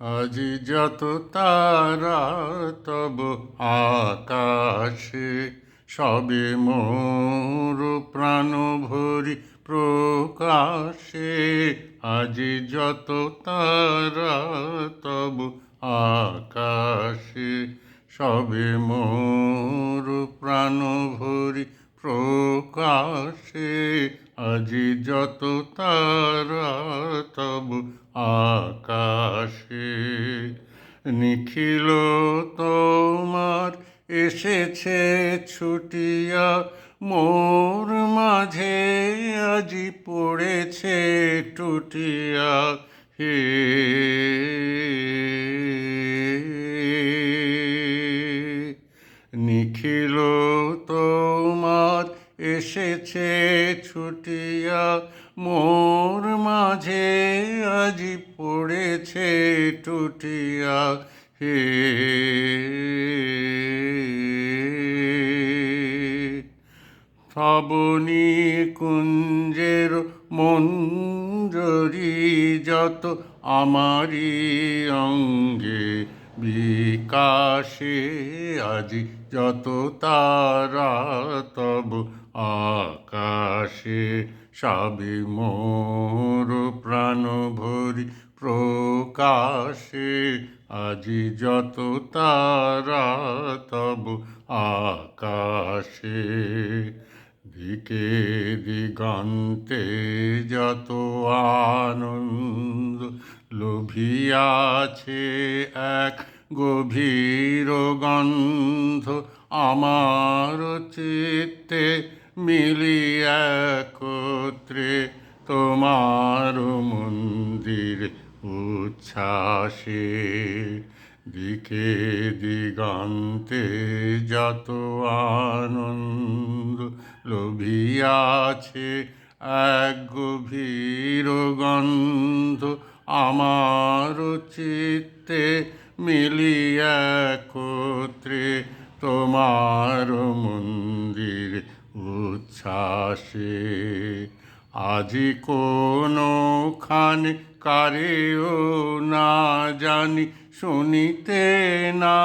আজি যত তারা তব আকাশে, সবে মোর প্রাণ ভরি প্রকাশে। আজি যত তারা তব আকাশে, সবে মোর প্রাণ ভরি প্রকাশে। আজি যত তারা তব আকাশে নিখিল তোমার এসেছে ছুটিয়া, মোর মাঝে আজি পড়েছে টুটিয়া। হে এসেছে ছুটিয়া মোর মাঝে আজি পড়েছে টুটিয়া হে। শ্রাবণী কুঞ্জের মঞ্জরি যত আমারি অঙ্গে বিকাশে আজি যত তারা তব আকাশে সবে মোর প্রাণ ভরি প্রকাশে আজি যত তারা তব আকাশে। দিকে দিগন্তে যত আনন্দ লোভিয়াছে এক গভীর গন্ধ আমার চিত্তে মিলি একত্রে তোমার মন্দির উচ্ছ্বাসে। দিকে দিগন্তে যত আনন্দ লোভিয়াছে এক গভীর গন্ধ আমার চিত্তে মিলিয়া একত্রে তোমার মন্দির উচ্ছ্বাসে। আজি কোনখানে কারেও না জানি, শুনিতে না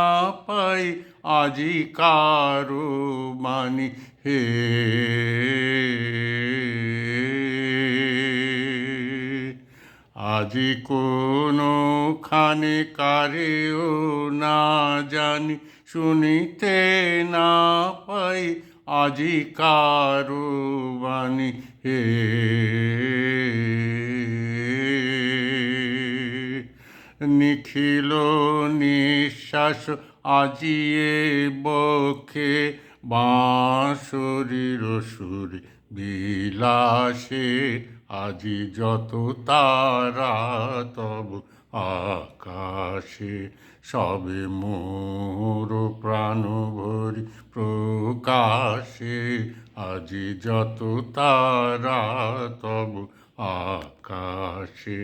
পাই আজি কারও মানি হে। আজি কোনখানে কারেও না জানি শুনিতে না পাই আজি কারও বাণী। হে নিখিল নিঃশ্বাস আজিয়ে বক্ষে বাঁশরীর সুরে বিলাসে, আজি যত তারা তব আকাশে, সবে মোর প্রাণ ভরি প্রকাশে, আজি যত তারা তব আকাশে।